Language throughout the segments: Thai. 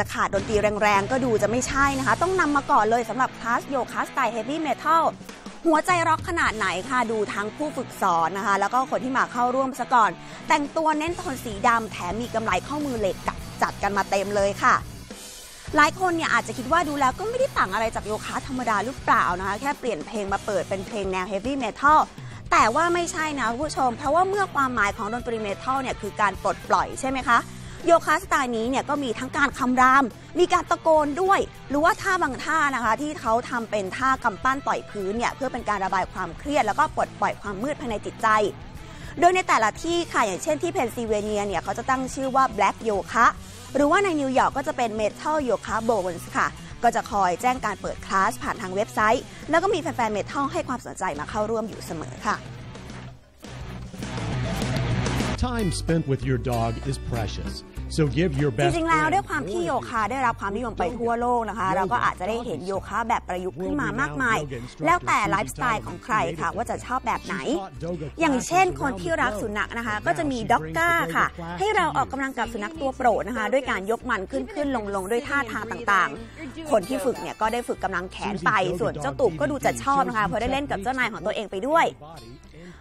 จะขาดดนตรีแรงๆ ก็ดูจะไม่ใช่นะคะ ต้องนำมาก่อนเลยสำหรับคลาสโยคะสไตล์เฮฟวี่เมทัลหัวใจร็อกขนาดไหนค่ะดูทั้งผู้ฝึกสอนนะคะ แล้วก็คนที่มาเข้าร่วมซะก่อน แต่งตัวเน้นโทนสีดำแถมมีกำไรข้อมือเหล็กกับจัดกันมาเต็มเลยค่ะ หลายคนเนี่ยอาจจะคิดว่าดูแล้วก็ไม่ได้ต่างอะไรจากโยคะธรรมดาหรือเปล่านะคะ แค่เปลี่ยนเพลงมาเปิดเป็นเพลงแนวเฮฟวี่เมทัลแต่ว่าไม่ใช่นะคุณผู้ชม เพราะว่าเมื่อความหมายของดนตรีเมทัลเนี่ยคือการปลดปล่อยใช่ไหมคะ โยคะสไตล์นี้เนี่ยก็มีทั้งการคำราม มีการตะโกนด้วย หรือว่าท่าบางท่านะคะที่เขาทำเป็นท่ากำปั้นต่อยพื้นเนี่ยเพื่อเป็นการระบายความเครียดแล้วก็ปลดปล่อยความมืดภายในจิตใจ โดยในแต่ละที่ค่ะอย่างเช่นที่เพนซิลเวเนียเนี่ยเขาจะตั้งชื่อว่า Black Yoga หรือว่าในนิวยอร์กก็จะเป็น Metal Yoga Bones ค่ะ ก็จะคอยแจ้งการเปิดคลาสผ่านทางเว็บไซต์ แล้วก็มีแฟนๆเมทัลให้ความสนใจมาเข้าร่วมอยู่เสมอค่ะ Time spent with your dog is precious. So give your จ best ริงๆแล้ว friend ด้วยความที่โยคะได้รับความนิยมไปทั่วโลกนะคะ เราก็อาจจะได้เห็นโยคะแบบประยุกต์ขึ้นมามากมาย แล้วแต่ไลฟ์สไตล์ของใครค่ะ ว่าจะชอบแบบไหน อย่างเช่นคนที่รักสุนัขนะคะ ก็จะมีด็อกก้าค่ะ ให้เราออกกำลังกับสุนัขตัวโปรดนะคะ ด้วยการยกมันขึ้นขึ้นลงลงด้วยท่าทางต่างๆ คนที่ฝึกเนี่ยก็ได้ฝึกกำลังแขนไป ส่วนเจ้าตูบก็ดูจะชอบนะคะเพราะได้เล่นกับเจ้านายของตัวเองไปด้วย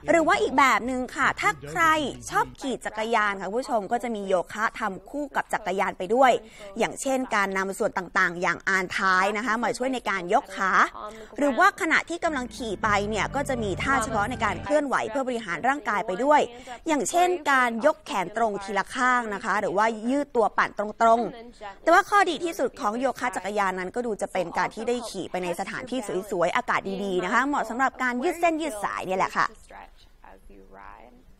หรือว่าอีกแบบหนึ่งค่ะ ถ้าใครชอบขี่จักรยานค่ะผู้ชมก็จะมีโยคะทำคู่กับจักรยานไปด้วย อย่างเช่น การนำส่วนต่างๆ อย่างอานท้ายนะคะ มาช่วยในการยกขาหรือว่าขณะที่กำลังขี่ไปเนี่ยก็จะมีท่าเฉพาะในการเคลื่อนไหวเพื่อบริหารร่างกายไปด้วย อย่างเช่น การยกแขนตรงทีละข้างนะคะ หรือว่ายืดตัวปั่นตรงๆ แต่ว่าข้อดีที่สุดของโยคะจักรยานนั้นก็ดูจะเป็นการที่ได้ขี่ไปในสถานที่สวยๆ อากาศดีๆ นะคะ เหมาะสำหรับการยืดเส้นยืดสายเนี่ยแหละค่ะ stretch as you ride.